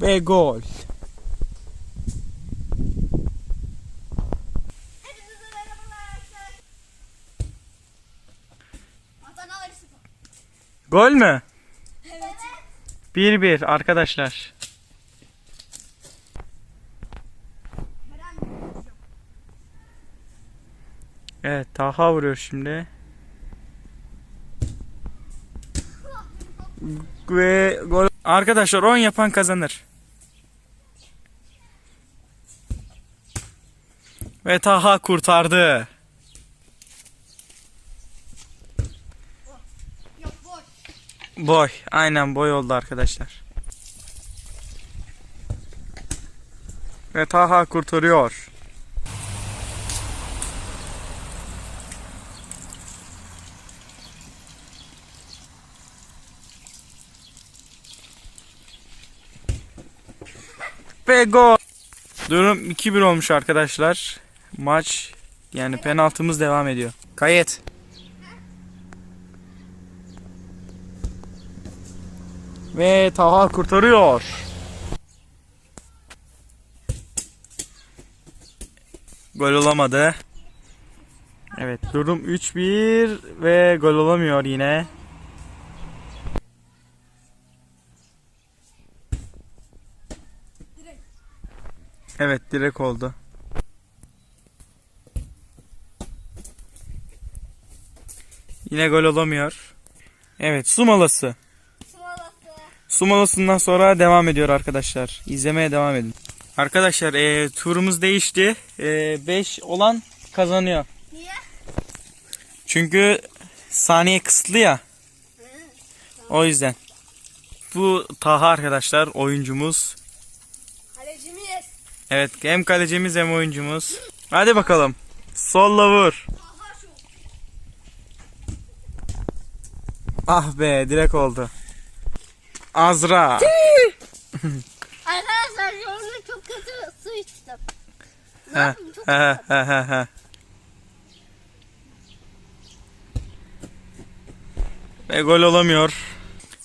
Ve gol. Gol mü? Evet. 1-1 arkadaşlar. Evet Taha vuruyor şimdi. Ve gol. Arkadaşlar 10 yapan kazanır. Ve Taha kurtardı. Boy. Aynen boy oldu arkadaşlar. Ve Taha kurtarıyor. Ve gol. Durum 2-1 olmuş arkadaşlar. Maç yani penaltımız devam ediyor. Kayıt. Ve Taha kurtarıyor. Gol olamadı. Evet durum 3-1 ve gol olamıyor yine. Evet direkt oldu. Yine gol olamıyor. Evet su molası. Su molasından sonra devam ediyor arkadaşlar. İzlemeye devam edin. Arkadaşlar e, turumuz değişti. 5 olan kazanıyor. Niye? Çünkü saniye kısıtlı ya. Hı. O yüzden. Bu Taha arkadaşlar oyuncumuz. Evet hem kalecimiz hem oyuncumuz. Hadi bakalım. Solla vur. Ah be direkt oldu. Azra. Arkadaşlar yolda çok kötü su içtim. Ne yapayım? Çok he. Ve gol olamıyor.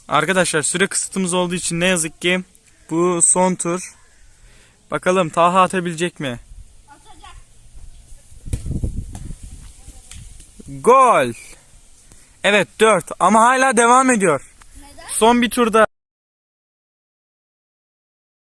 Arkadaşlar süre kısıtımız olduğu için ne yazık ki bu son tur. Bakalım Taha atabilecek mi? atacak. Gol. Evet 4 ama hala devam ediyor. Neden? Son bir turda.